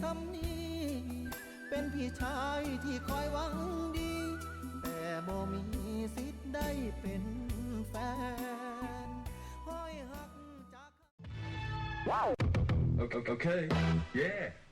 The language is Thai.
ซ้ำนี้ เป็นพี่ชายที่คอยหวังดี แต่บ่มีสิทธิ์ได้เป็นแฟนห้อยหักจาก Okay. okay. Yeah.